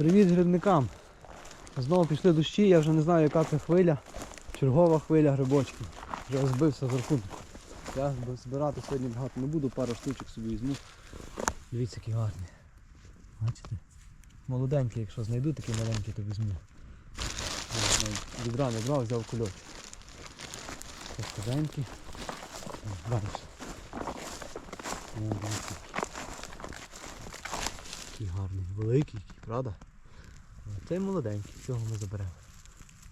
Привіт грибникам. Знову пішли дощі, я вже не знаю, яка це хвиля. Чергова хвиля грибочків. Вже збився з рахунку. Я збирати сьогодні багато не буду, пару штучок собі візьму. Дивіться, який гарний. Бачите? Молоденький, якщо знайду такий маленький, то візьму. Відра не брав, взяв кульочок. Це скаженький. Далі. Такий гарний, великий, правда? А Цей молоденький, цього ми заберемо.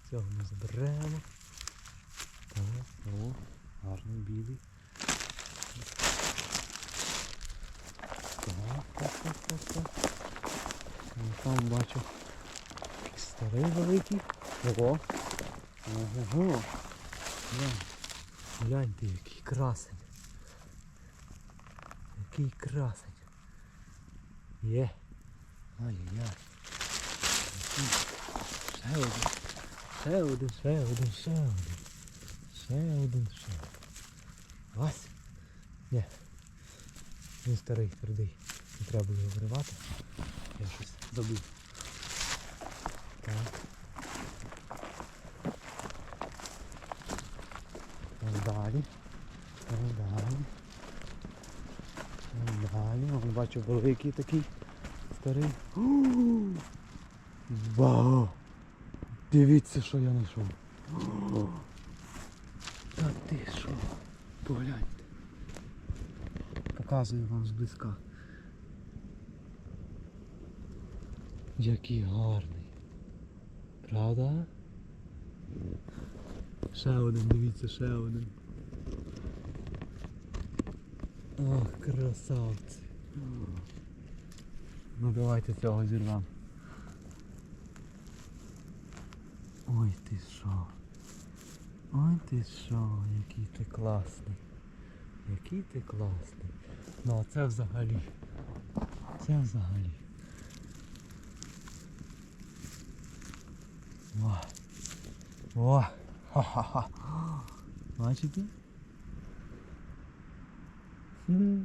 Цього ми заберемо. Так, о, гарний білий. Так, так, так, так, так. Там бачу старий великий. Ого. Ого. Глянь. Гляньте, який красень. Який красень. Є. Ай-яй-яй. Ще один. Ще один, ще один, ще один. Ще один, ще один. Ні. Він старий, твердий. Не треба його виривати. Я щось забув. Так. Далі. Далі. Далі. Бачу великий такий старий. Вау! Дивіться, що я знайшов. Та ти що? Погляньте. Показую вам зблизька. Який гарний. Правда? Ще один, дивіться, ще один. Ох, красавці. Ну давайте цього зірвемо. Ой ти що. Ой ти що, який ти класний. Який ти класний. Ну а це взагалі. Це взагалі. О. О. Ха-ха-ха. Бачите? Хм.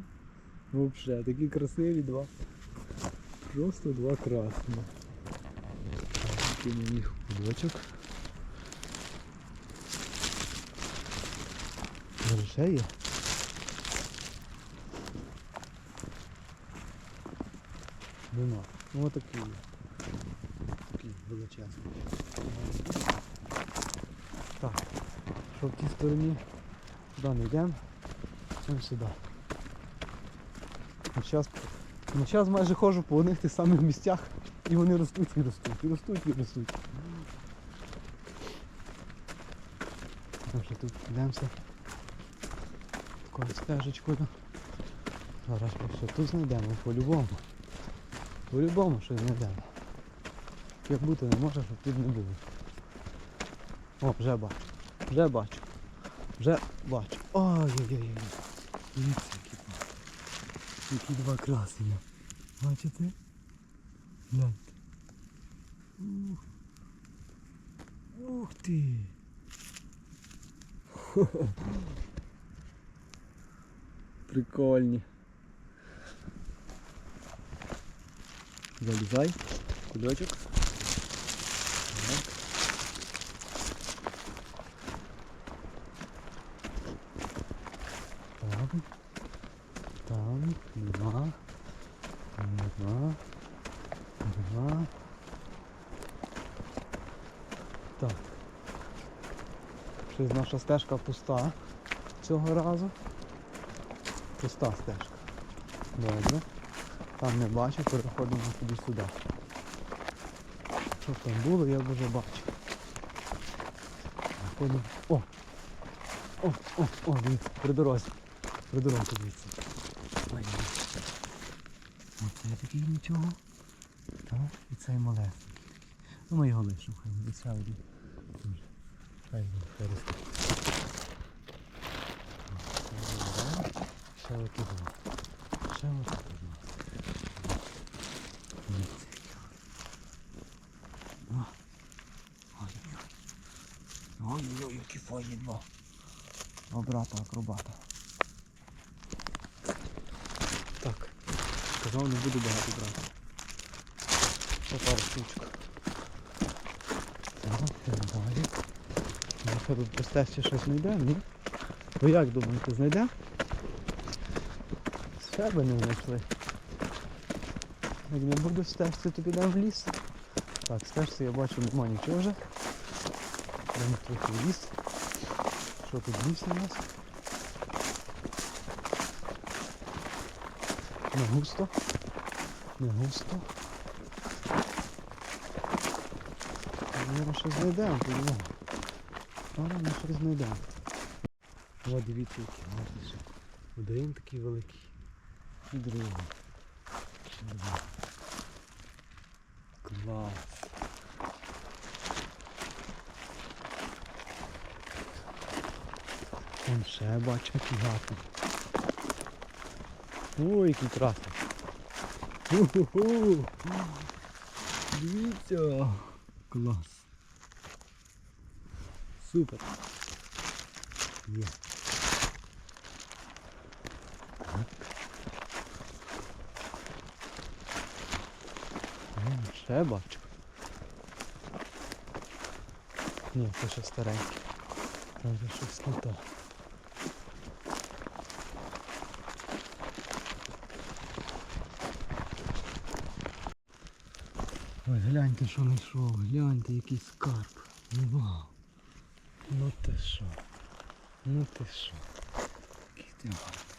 Вообще, такі красиві два. Просто два красні. Такий на них Може ще є? Нема. Ну отакий є. Такий величезний. Так. Що в тій стороні? Сюди не йдемо. Йдемо сюди. Зараз, ну, майже ходжу по одних тих самих місцях і вони ростуть і ростуть, і ростуть і ростуть. Що тут йдемося такою стежечкою. Зараз ми все тут знайдемо, по-любому. По-любому щось знайдемо. Як бути не може, щоб тут не було. О, вже бачу. Вже бачу. Вже бачу. Ой-ой-ой. Дивіться, які. Які два красення. Бачите? Гляньте. Ух. Ух ти. Прикольні. Залізай. Кульочок. Так. Там. Там. Два. Два. Два. Так. Щось наша стежка пуста цього разу. Пуста стежка. Добре. Там не бачу, переходимо тоді сюди. Що там було, я вже бачу. Переходимо. О! О, о, о, дивіться, при дорозі. При дорозі дивіться. Ой. Оце такий нічого. Так, і цей малесенький. Ну ми його лишимо, хай ця один. Хай буде, хай росте. Ще отут. Ще отут. Дивіться, який гарний. О. Ой-ой-ой. Ой-ой-ой, які файні два. Два брата акробата. Так. Сказав, не буду багато брати. Так, йдемо далі. Може тут по стежці щось знайдемо, ні? Ви як думаєте, знайдемо? Ще не знайшли. Як не буде в стежці, то підемо в ліс. Так, стежці я бачу нема нічого вже. Йдемо трохи в ліс. Що тут в лісі у нас? Не густо. Не густо. Наверно, щось знайдемо. Але ми щось знайдемо. О, дивіться, які гарні ще. Один такий великий. І два. Клас. Вон ще бачу, який. Ой, який красний. Дивіться. Клас. Супер. Є. Так. Ще бачу. Ні, це ще старенький. Там вже щось не то. Ой, гляньте, що знайшов, гляньте, який скарб. Вау. Ну ти що? Ну ти що? Який ти гарний.